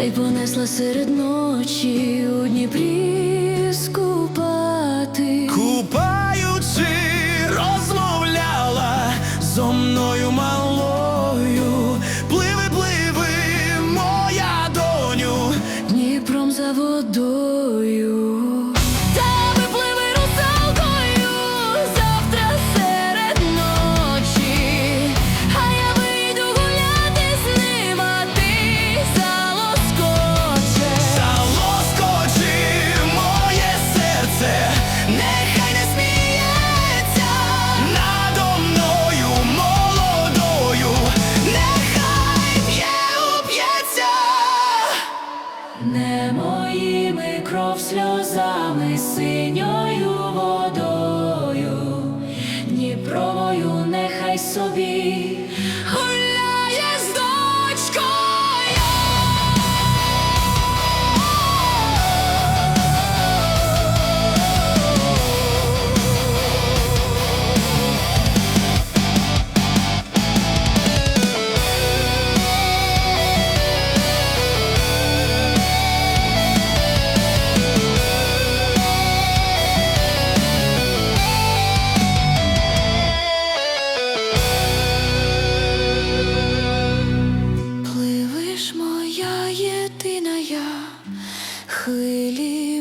й понесла серед ночі у Дніпрі скупати. Купаючи, розмовляла зо мною малою. Пливи, пливи, моя доню. Дніпром за водою. Не моїми кров сльозами, синьою водою, Дніпровою нехай собі хвилі